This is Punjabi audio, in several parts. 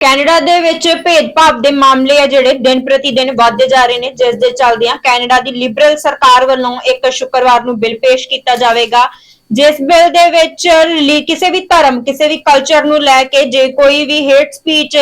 ਕੈਨੇਡਾ ਦੇ ਵਿੱਚ ਭੇਦਭਾਵ ਦੇ ਮਾਮਲੇ ਆ ਜਿਹੜੇ ਦਿਨ ਪ੍ਰਤੀ ਦਿਨ ਵੱਧਦੇ ਜਾ ਰਹੇ ਨੇ, ਜਿਸ ਦੇ ਚੱਲਦਿਆਂ ਕੈਨੇਡਾ ਦੀ ਲਿਬਰਲ ਸਰਕਾਰ ਵੱਲੋਂ ਇੱਕ ਸ਼ੁੱਕਰਵਾਰ ਨੂੰ ਬਿੱਲ ਪੇਸ਼ ਕੀਤਾ ਜਾਵੇਗਾ। ਜਿਸ ਬਿੱਲ ਦੇ ਵਿੱਚ ਕਿਸੇ ਵੀ ਧਰਮ, ਕਿਸੇ ਵੀ ਕਲਚਰ ਨੂੰ ਲੈ ਕੇ ਜੇ ਕੋਈ ਵੀ ਹੇਟ ਸਪੀਚ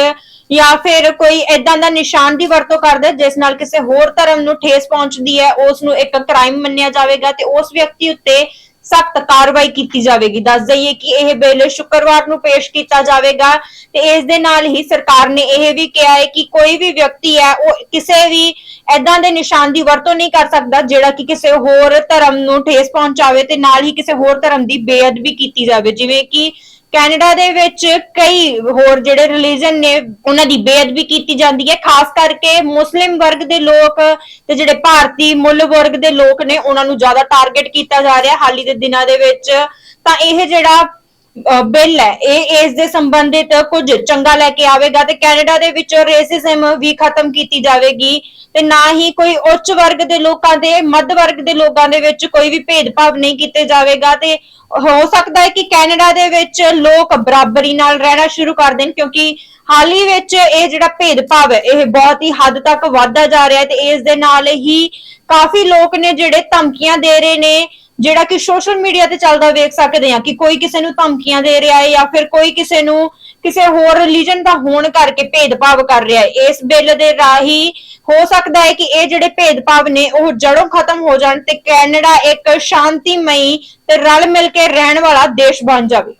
ਜਾਂ ਫਿਰ ਕੋਈ ਇਦਾਂ ਦਾ ਨਿਸ਼ਾਨ ਦੀ ਵਰਤੋਂ ਕਰਦਾ, ਜਿਸ ਨਾਲ ਕਿਸੇ ਹੋਰ ਧਰਮ ਨੂੰ ਠੇਸ ਪਹੁੰਚਦੀ ਹੈ, ਉਸ ਨੂੰ ਇੱਕ ਕ੍ਰਾਈਮ ਮੰਨਿਆ ਜਾਵੇਗਾ ਤੇ ਉਸ ਵਿਅਕਤੀ ਉੱਤੇ ਸਖਤ ਕਾਰਵਾਈ ਕੀਤੀ ਜਾਵੇਗੀ। ਦੱਸ ਦਈਏ ਕਿ ਇਹ ਬਿੱਲ ਸ਼ੁੱਕਰਵਾਰ ਨੂੰ ਪੇਸ਼ ਕੀਤਾ ਜਾਵੇਗਾ ਤੇ ਇਸ ਦੇ ਨਾਲ ਹੀ ਸਰਕਾਰ ਨੇ ਇਹ ਵੀ ਕਿਹਾ ਹੈ ਕਿ ਕੋਈ ਵੀ ਵਿਅਕਤੀ ਹੈ, ਉਹ ਕਿਸੇ ਵੀ ਐਦਾਂ ਦੇ ਨਿਸ਼ਾਨ ਦੀ ਵਰਤੋਂ ਨਹੀਂ ਕਰ ਸਕਦਾ ਜਿਹੜਾ ਕਿ ਕਿਸੇ ਹੋਰ ਧਰਮ ਨੂੰ ਠੇਸ ਪਹੁੰਚਾਵੇ ਤੇ ਨਾਲ ਹੀ ਕਿਸੇ ਹੋਰ ਧਰਮ ਦੀ ਬੇਅਦਬੀ ਕੀਤੀ ਜਾਵੇ। ਜਿਵੇਂ ਕਿ ਕੈਨੇਡਾ ਦੇ ਵਿੱਚ ਕਈ ਹੋਰ ਜਿਹੜੇ ਰਿਲੀਜਨ ਨੇ, ਉਹਨਾਂ ਦੀ ਬੇਅਦਬੀ ਕੀਤੀ ਜਾਂਦੀ ਹੈ। ਖਾਸ ਕਰਕੇ ਮੁਸਲਿਮ ਵਰਗ ਦੇ ਲੋਕ ਤੇ ਜਿਹੜੇ ਭਾਰਤੀ ਮੁੱਲ ਵਰਗ ਦੇ ਲੋਕ ਨੇ, ਉਹਨਾਂ ਨੂੰ ਜ਼ਿਆਦਾ ਟਾਰਗੇਟ ਕੀਤਾ ਜਾ ਰਿਹਾ ਹਾਲੀ ਦੇ ਦਿਨਾਂ ਦੇ ਵਿੱਚ। ਤਾਂ ਇਹ ਜਿਹੜਾ ਬਿੱਲ ਹੈ। ਇਹ, ਇਸ ਦੇ ਸੰਬੰਧਿਤ ਕੁਝ ਚੰਗਾ ਲੈ ਕੇ ਆਵੇਗਾ ਤੇ ਕੈਨੇਡਾ ਦੇ ਵਿੱਚ ਰੇਸਿਜ਼ਮ ਵੀ ਖਤਮ ਕੀਤੀ ਜਾਵੇਗੀ ਤੇ ਨਾ ਹੀ ਕੋਈ ਉੱਚ ਵਰਗ ਦੇ ਲੋਕਾਂ ਦੇ, ਮੱਧ ਵਰਗ ਦੇ ਲੋਕਾਂ ਦੇ ਵਿੱਚ ਕੋਈ ਵੀ ਭੇਦਭਾਵ ਨਹੀਂ ਕੀਤੇ ਜਾਵੇਗਾ ਤੇ ਹੋ ਸਕਦਾ ਹੈ ਕਿ ਕੈਨੇਡਾ ਦੇ ਵਿੱਚ ਲੋਕ ਬਰਾਬਰੀ ਨਾਲ ਰਹਿਣਾ ਸ਼ੁਰੂ ਕਰ ਦੇਣ ਕਿਉਂਕਿ ਹਾਲ ਹੀ ਵਿੱਚ ਇਹ ਜਿਹੜਾ ਭੇਦਭਾਵ ਹੈ, ਇਹ ਬਹੁਤ ਹੀ ਹੱਦ ਤੱਕ ਵਧਦਾ ਜਾ ਰਿਹਾ ਹੈ ਤੇ ਇਸ ਦੇ ਨਾਲ ਹੀ ਕਾਫੀ ਲੋਕ ਨੇ ਜਿਹੜੇ ਧਮਕੀਆਂ ਦੇ ਰਹੇ ਨੇ ਜਿਹੜਾ ਕਿ ਸੋਸ਼ਲ ਮੀਡੀਆ ਤੇ ਚੱਲਦਾ ਵੇਖ ਸਕਦੇ ਆ ਕਿ ਕੋਈ ਕਿਸੇ ਨੂੰ ਧਮਕੀਆਂ ਦੇ ਰਿਹਾ ਹੈ ਜਾਂ ਫਿਰ ਕੋਈ ਕਿਸੇ ਨੂੰ ਕਿਸੇ ਹੋਰ ਰਿਲੀਜਨ ਦਾ ਹੋਣ ਕਰਕੇ ਭੇਦਭਾਵ ਕਰ ਰਿਹਾ ਹੈ। ਇਸ ਬਿੱਲ ਦੇ ਰਾਹੀਂ ਹੋ ਸਕਦਾ ਹੈ ਕਿ ਇਹ ਜਿਹੜੇ ਭੇਦਭਾਵ ਨੇ ਉਹ ਜੜੋਂ ਖਤਮ ਹੋ ਜਾਣ ਤੇ ਕੈਨੇਡਾ ਇੱਕ ਸ਼ਾਂਤੀਮਈ ਤੇ ਰਲ ਮਿਲ ਕੇ ਰਹਿਣ ਵਾਲਾ ਦੇਸ਼ ਬਣ ਜਾਵੇ।